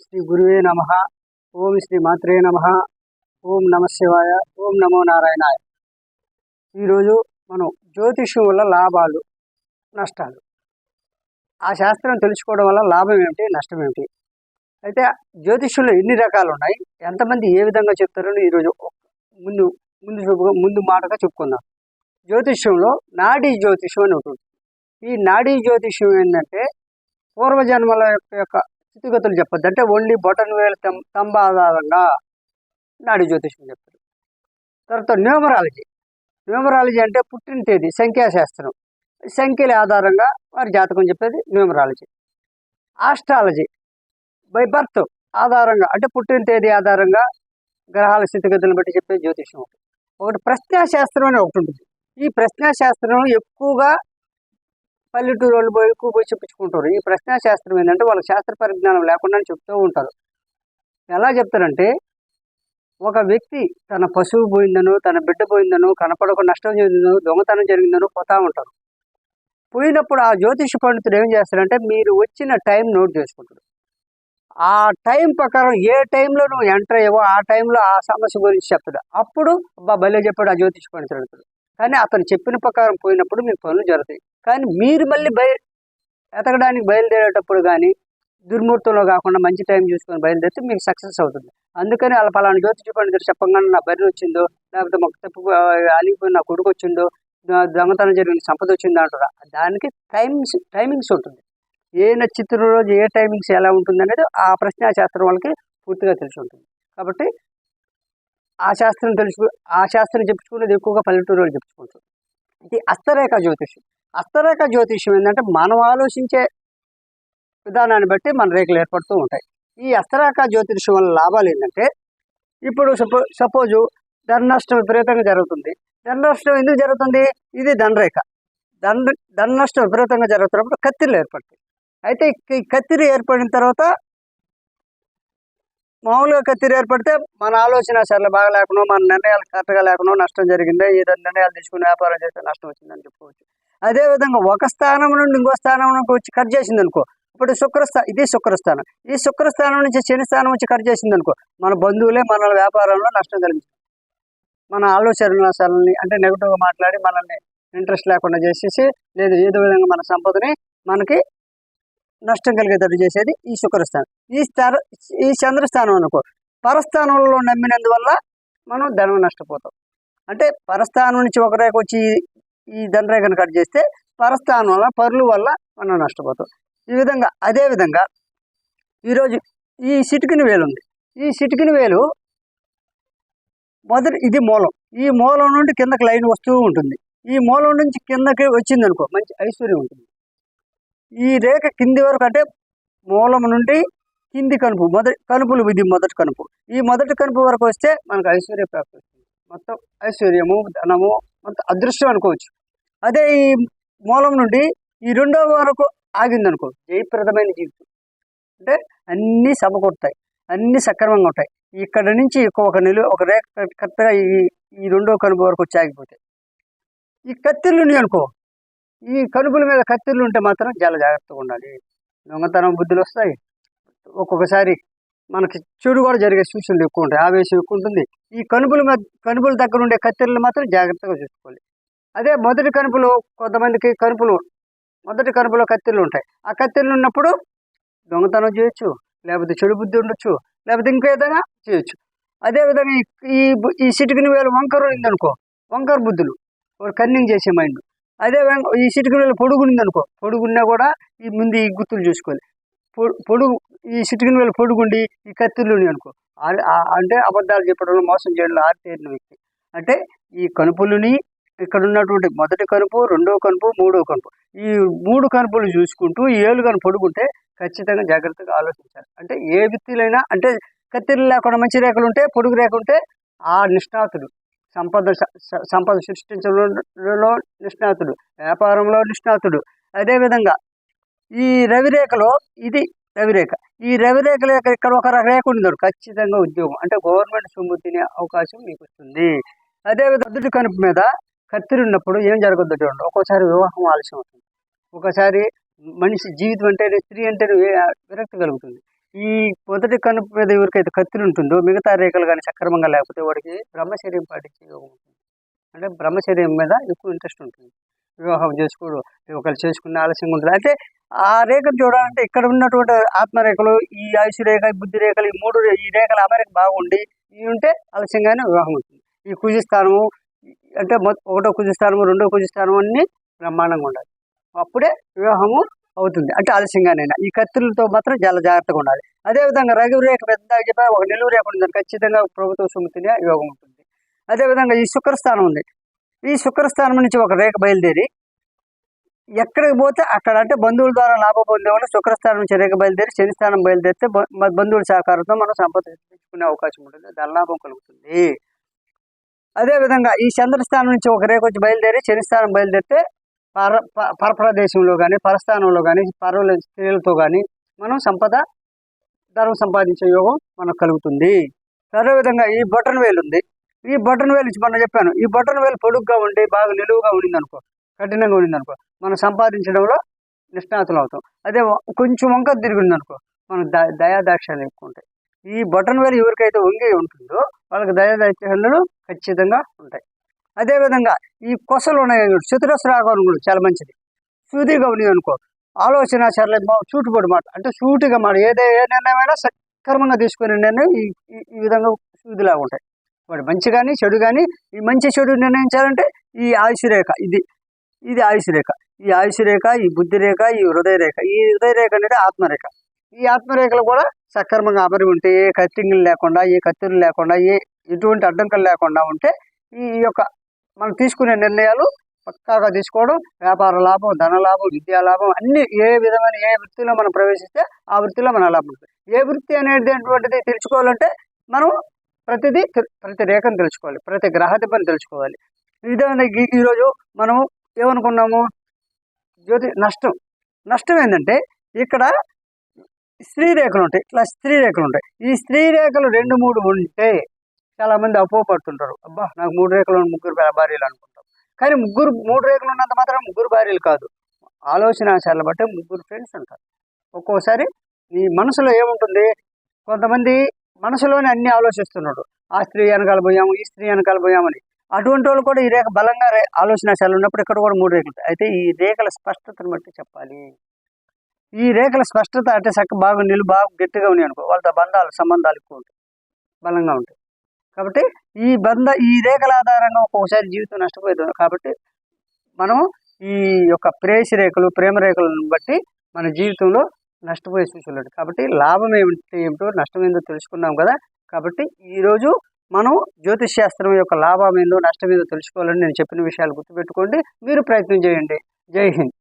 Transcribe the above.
శ్రీ గురువే నమ. ఓం శ్రీ మాత్రే నమ. ఓం నమ శివాయ. ఓం నమో నారాయణాయ. ఈరోజు మనం జ్యోతిష్యం వల్ల లాభాలు నష్టాలు. ఆ శాస్త్రం తెలుసుకోవడం వల్ల లాభం ఏమిటి నష్టం ఏమిటి? అయితే జ్యోతిష్యంలో ఎన్ని రకాలు ఉన్నాయి? ఎంతమంది ఏ విధంగా చెప్తారని ఈరోజు ముందు ముందు చూపుగా ముందు మాటగా చెప్పుకుందాం. జ్యోతిష్యంలో నాడీ జ్యోతిష్యం అని ఉంటుంది ఈ నాడీ జ్యోతిష్యం ఏంటంటే పూర్వజన్మల యొక్క యొక్క స్థితిగతులు చెప్పద్దు. అంటే ఓన్లీ బొటన్ వేలు స్తంభ ఆధారంగా నాడీ జ్యోతిష్యం చెప్తారు. తర్వాత న్యూమరాలజీ. న్యూమరాలజీ అంటే పుట్టిన తేదీ సంఖ్యాశాస్త్రం. సంఖ్యల ఆధారంగా వారి జాతకం చెప్పేది న్యూమరాలజీ. ఆస్ట్రాలజీ. బై బర్త్ ఆధారంగా అంటే పుట్టిన తేదీ ఆధారంగా గ్రహాల స్థితిగతులను బట్టి చెప్పే జ్యోతిష్యం ఒకటి. ఒకటి ప్రశ్నాశాస్త్రం అని ఒకటి ఉంటుంది. ఈ ప్రశ్నాశాస్త్రం ఎక్కువగా పల్లెటూరు వాళ్ళు పోయి ఎక్కువ పోయి చెప్పించుకుంటారు. ఈ ప్రశ్నాశాస్త్రం ఏంటంటే వాళ్ళకి శాస్త్ర పరిజ్ఞానం లేకుండా చెప్తూ ఉంటారు. ఎలా చెప్తారంటే ఒక వ్యక్తి తన పశువు పోయిందనో తన బిడ్డ పోయిందనో కనపడక నష్టం జరిగిందనో దొంగతనం జరిగిందనో పోతా ఉంటారు. పోయినప్పుడు ఆ జ్యోతిష పండితుడు ఏం చేస్తారంటే మీరు వచ్చిన టైం నోట్ చేసుకుంటాడు. ఆ టైం ప్రకారం ఏ టైంలో నువ్వు ఎంటర్ అయ్యావో ఆ టైంలో ఆ సమస్య గురించి చెప్తాడు. అప్పుడు అబ్బా భలే చెప్పాడు ఆ జ్యోతిష పండితుడు. కానీ అతను చెప్పిన ప్రకారం పోయినప్పుడు మీకు పనులు జరుగుతాయి. కానీ మీరు మళ్ళీ బయ ఎతకడానికి బయలుదేరేటప్పుడు కానీ దుర్ముహూర్తంలో కాకుండా మంచి టైం చూసుకొని బయలుదేరితే మీకు సక్సెస్ అవుతుంది. అందుకని వాళ్ళ పలానా జ్యోతి చూపండి చెప్పంగానే నా బర్రె వచ్చిందో లేకపోతే మొక్క తప్పు అలిగిపోయి నా కొడుకు వచ్చిందో దొంగతనం జరిగిన సంపద వచ్చిందో అంటారు? దానికి టైమింగ్స్ టైమింగ్స్ ఉంటుంది. ఏ నక్షత్రం రోజు ఏ టైమింగ్స్ ఎలా ఉంటుంది అనేది ఆ ప్రశ్నాశాస్త్రం వాళ్ళకి పూర్తిగా తెలిసి ఉంటుంది. కాబట్టి ఆ శాస్త్రం తెలుసు ఆ శాస్త్రం చెప్పుకునేది ఎక్కువగా పల్లెటూరు వాళ్ళు చెప్పుకుంటారు. ఇది అస్తరేఖ జ్యోతిష్యం. అస్తరేఖ జ్యోతిష్యం ఏంటంటే మనం ఆలోచించే విధానాన్ని బట్టి మన రేఖలు ఏర్పడుతూ ఉంటాయి. ఈ అస్తరేఖ జ్యోతిష్యం వల్ల లాభాలు ఏంటంటే ఇప్పుడు సపో సపోజు ధన నష్టం విపరీతంగా జరుగుతుంది. ధన ఎందుకు జరుగుతుంది? ఇది ధనరేఖ. ధన ధన నష్టం విపరీతంగా జరుగుతున్నప్పుడు కత్తిరలు ఏర్పడతాయి. అయితే ఈ కత్తిరి ఏర్పడిన తర్వాత మామూలుగా కత్తిరి ఏర్పడితే మన ఆలోచన సరళ బాగా లేకుండా మన నిర్ణయాలు కరెక్ట్గా లేకుండా నష్టం జరిగిందే ఏదో నిర్ణయాలు తీసుకుని వ్యాపారం చేస్తే నష్టం వచ్చిందని చెప్పుకోవచ్చు. అదేవిధంగా ఒక స్థానం నుండి ఇంకో స్థానం నుండి వచ్చి కట్ చేసింది అనుకో ఇప్పుడు శుక్రస్థా ఇది శుక్రస్థానం ఈ శుక్రస్థానం నుంచి శని స్థానం నుంచి కట్ చేసింది అనుకో మన బంధువులే మన వ్యాపారంలో నష్టం కలిగిస్తుంది మన ఆలోచన సరళని అంటే నెగిటివ్గా మాట్లాడి మనల్ని ఇంట్రెస్ట్ లేకుండా చేసేసి లేదు ఏదో విధంగా మన సంపదని మనకి నష్టం కలిగేటట్టు చేసేది ఈ శుక్రస్థానం. ఈ స్థాన ఈ చంద్రస్థానం అనుకో. పరస్థానంలో నమ్మినందువల్ల మనం ధనం నష్టపోతాం. అంటే పరస్థానం నుంచి ఒక రేఖ వచ్చి ఈ ధనరేఖను కట్ చేస్తే పరస్థానం వల్ల పరులు వల్ల మనం నష్టపోతాం. ఈ విధంగా అదే విధంగా ఈరోజు ఈ సిటికిని వేలు ఉంది. ఈ సిటికిని వేలు మొదటి ఇది మూలం. ఈ మూలం నుండి కిందకి లైన్ వస్తూ ఉంటుంది. ఈ మూలం నుంచి కిందకి వచ్చింది అనుకో మంచి ఐశ్వర్యం ఉంటుంది. ఈ రేఖ కింది వరకు అంటే మూలం నుండి కింది కనుపు మొదటి కనుపులు ఇది మొదటి కనుపు. ఈ మొదటి కనుపు వరకు వస్తే మనకు ఐశ్వర్య ప్రాప్తి వస్తుంది. మొత్తం ఐశ్వర్యము ధనము మొత్తం అదృష్టం అనుకోవచ్చు. అదే ఈ మూలం నుండి ఈ రెండవ వరకు ఆగిందనుకో జయప్రదమైన జీవితం. అంటే అన్నీ సమకూడతాయి అన్నీ సక్రమంగా ఉంటాయి. ఇక్కడ నుంచి ఒక నిలువ ఒక రేఖ కరెక్ట్గా ఈ ఈ రెండో కనుపు వరకు వచ్చి ఆగిపోతాయి. ఈ కత్తిర్లు ఉన్నాయి అనుకో ఈ కనుపుల మీద కత్తిర్లు ఉంటే మాత్రం చాలా జాగ్రత్తగా ఉండాలి. దొంగతనం బుద్ధులు వస్తాయి. ఒక్కొక్కసారి మనకి చెడు కూడా జరిగే సూచనలు ఎక్కువ ఉంటాయి. ఆవేశం ఎక్కువ ఉంటుంది. ఈ కనుపుల మీద కనుపుల దగ్గర ఉండే కత్తిర్లు మాత్రం జాగ్రత్తగా చూసుకోవాలి. అదే మొదటి కనుపులో కొంతమందికి కనుపులు మొదటి కనుపులో కత్తిర్లు ఉంటాయి. ఆ కత్తిర్లు ఉన్నప్పుడు దొంగతనం చేయొచ్చు లేకపోతే చెడు బుద్ధి ఉండొచ్చు లేకపోతే ఇంకో విధంగా చేయొచ్చు. అదేవిధంగా ఈ- ఈ సిటికిని ఈ వేలు వంకరు ఉందనుకో వంకర బుద్ధులు కన్నింగ్ చేసే మైండ్. అదే విధంగా ఈ సిటికిన పొడుగుంది అనుకో పొడుగున్నా కూడా ఈ ముందు ఈ గుర్తులు చూసుకోవాలి. పొడుగు ఈ సిటికిన వేళ పొడుగుండి ఈ కత్తిర్లు అనుకో అంటే అబద్ధాలు చెప్పడంలో మోసం చేయడంలో ఆరితేరిన వ్యక్తి. అంటే ఈ కనుపులని ఇక్కడ ఉన్నటువంటి మొదటి కనుపు రెండో కనుపు మూడో కనుపు ఈ మూడు కనుపులు చూసుకుంటూ ఏళ్ళు కనుపు పొడుగుంటే ఖచ్చితంగా జాగ్రత్తగా ఆలోచించాలి. అంటే ఏ వ్యక్తులైనా అంటే కత్తిరి లేకుండా మంచి రేఖలు ఉంటే పొడుగు రేఖ ఉంటే ఆ నిష్ణాతుడు సంపద స- సంపద సృష్టించడంలో నిష్ణాతుడు వ్యాపారంలో నిష్ణాతుడు. అదేవిధంగా ఈ రవిరేఖలో ఇది రవిరేఖ ఈ రవిరేఖ లేక ఇక్కడ ఒక రేఖ ఉండదు ఖచ్చితంగా ఉద్యోగం అంటే గవర్నమెంట్ సొమ్ము తినే అవకాశం మీకు వస్తుంది అదేవిధంగా అద్దుటి కనుపు మీద కత్తిరి ఉన్నప్పుడు ఏం జరగద్దు చూడండి ఒక్కోసారి వివాహం ఆలస్యం అవుతుంది. ఒకసారి మనిషి జీవితం అంటే స్త్రీ అంటే విరక్తి కలుగుతుంది. ఈ మొదటి కనుపు మీద ఎవరికైతే కత్తిరి ఉంటుందో మిగతా రేఖలు కానీ సక్రమంగా లేకపోతే వాడికి బ్రహ్మచర్యం పాటించే యోగం ఉంటుంది. అంటే బ్రహ్మచర్యం మీద ఎక్కువ ఇంట్రెస్ట్ ఉంటుంది. వివాహం చేసుకోడు ఒకరు చేసుకునే ఆలస్యంగా ఉంటుంది. అంటే ఆ రేఖను చూడాలంటే ఇక్కడ ఉన్నటువంటి ఆత్మరేఖలు ఈ ఆయుష్ రేఖ ఈ బుద్ధి రేఖలు ఈ మూడు ఈ రేఖలు అమరిక బాగుండి ఇవి ఉంటే ఆలస్యంగానే వివాహం ఉంటుంది ఈ కుజిస్థానము అంటే మొ- ఒకటో కుజిస్థానము రెండో కుజిస్థానము అన్ని బ్రహ్మాండంగా ఉండాలి. అప్పుడే వివాహము అవుతుంది. అంటే ఆలస్యంగానైనా. ఈ కత్తులతో మాత్రం చాలా జాగ్రత్తగా ఉండాలి. అదేవిధంగా రఘు రేఖ పెద్ద చెప్పా ఒక నిలువు రేఖ ఉంది ఖచ్చితంగా ప్రభుత్వ సుమతిని యోగం ఉంటుంది. అదేవిధంగా ఈ శుక్రస్థానం ఉంది. ఈ శుక్రస్థానం నుంచి ఒక రేఖ బయలుదేరి ఎక్కడికి పోతే అక్కడ అంటే బంధువుల ద్వారా లాభం పొందేవాళ్ళు శుక్రస్థానం నుంచి రేఖ బయలుదేరి శనిస్థానం బయలుదేరితే బంధువుల సహకారంతో మనం సంపద తెచ్చుకునే అవకాశం ఉంటుంది. దాని లాభం కలుగుతుంది. అదేవిధంగా ఈ చంద్రస్థానం నుంచి ఒక రేఖ వచ్చి బయలుదేరి శనిస్థానం బయలుదేరితే పర ప- పరప్రదేశంలో కానీ పరస్థానంలో కానీ పరువుల స్త్రీలతో కానీ మనం సంపద ధనం సంపాదించే యోగం మనకు కలుగుతుంది. అదేవిధంగా ఈ బటన్ వేలు ఉంది. ఈ బొటన్ వేలు మనం చెప్పాను. ఈ బటన్ వేలు పొడుగ్గా ఉండి బాగా నిలువుగా ఉండింది అనుకో కఠినంగా ఉండింది అనుకో మనం సంపాదించడంలో నిష్ణాతులు అవుతాం అదే కొంచెం వంక తిరిగింది అనుకో మనం ద దయాదాక్షాలు ఎక్కువ ఉంటాయి. ఈ బటన్ వేలు ఎవరికైతే వంగి ఉంటుందో వాళ్ళకి దయాదాక్షాలు ఖచ్చితంగా ఉంటాయి. అదేవిధంగా ఈ కొసలు ఉన్నాయి చూడు, చతురస్రాగం కూడా చాలా మంచిది. సూదిగా ఉన్నాయి అనుకో. ఆలోచన సరళ చూటుబడి మాట. అంటే సూటిగా మాట. ఏదే ఏ నిర్ణయమైనా సక్రమంగా తీసుకునే నిర్ణయం ఈ ఈ- ఈ విధంగా సూదిలాగా ఉంటాయి. వాడు మంచి కానీ చెడు కానీ ఈ మంచి చెడు నిర్ణయించాలంటే ఈ ఆయుష్ రేఖ ఇది. ఇది ఆయుష్ రేఖ. ఈ ఆయుష్ రేఖ ఈ బుద్ధి రేఖ ఈ హృదయ రేఖ. ఈ హృదయ రేఖ అనేది ఆత్మరేఖ ఈ ఆత్మరేఖలు కూడా సక్రమంగా అమరి ఉంటే ఏ కత్తింగులు లేకుండా ఏ కత్తిలు లేకుండా ఏ ఎటువంటి అడ్డంకులు లేకుండా ఉంటే ఈ యొక్క మనం తీసుకునే నిర్ణయాలు పక్కాగా తీసుకోవడం వ్యాపార లాభం ధన లాభం విద్యా లాభం అన్ని ఏ విధమైన ఏ వృత్తిలో మనం ప్రవేశిస్తే ఆ వృత్తిలో మన లాభం. ఉంటుంది ఏ వృత్తి అనేటువంటిది తెలుసుకోవాలంటే మనం ప్రతిదీ ప్రతి రేఖను తెలుసుకోవాలి ప్రతి గ్రహతిపని తెలుసుకోవాలి. విధంగా ఈరోజు మనం ఏమనుకున్నాము? జ్యోతి నష్టం. నష్టం ఏంటంటే ఇక్కడ స్త్రీ రేఖలు ఉంటాయి ఇట్లా స్త్రీ రేఖలు ఉంటాయి. ఈ స్త్రీ రేఖలు రెండు మూడు ఉంటే చాలా మంది అపోపడుతుంటారు అబ్బా నాకు మూడు రేఖలు ముగ్గురు భార్యలు అనుకుంటాం కానీ ముగ్గురు మూడు రేఖలు ఉన్నంత మాత్రం ముగ్గురు భార్యలు కాదు. ఆలోచన ఆచారాలు బట్టి ముగ్గురు ఫ్రెండ్స్ ఉంటారు. ఒక్కోసారి ఈ మనసులో ఏముంటుంది? కొంతమంది మనసులోనే అన్ని ఆలోచిస్తున్నాడు ఆ స్త్రీ వెనకాల పోయాము ఈ స్త్రీ వెనకాల పోయామని. అటువంటి వాళ్ళు కూడా ఈ రేఖ బలంగా ఆలోచన ఆచారాలు ఉన్నప్పుడు ఇక్కడ కూడా మూడు రేఖలు ఉంటాయి. అయితే ఈ రేఖల స్పష్టతను బట్టి చెప్పాలి. ఈ రేఖల స్పష్టత అంటే చక్క బాగా నీళ్ళు బాగా గట్టిగా ఉన్నాయి అనుకో వాళ్ళతో బంధాలు సంబంధాలు ఎక్కువ ఉంటాయి. బలంగా ఉంటాయి. కాబట్టి ఈ బంధ ఈ రేఖల ఆధారంగా ఒక్కొక్కసారి జీవితం నష్టపోతుంది కాబట్టి మనం ఈ యొక్క ప్రేయసి రేఖలు ప్రేమ రేఖలను బట్టి మన జీవితంలో నష్టపోయే సూచనలు కాబట్టి లాభం ఏమిటి ఏమిటో నష్టం ఏందో తెలుసుకున్నాం కదా. కాబట్టి ఈరోజు మనం జ్యోతిష్ శాస్త్రం యొక్క లాభం ఏందో నష్టం ఏందో తెలుసుకోవాలని నేను చెప్పిన విషయాలు గుర్తుపెట్టుకోండి. మీరు ప్రయత్నం చేయండి. జై హింద్.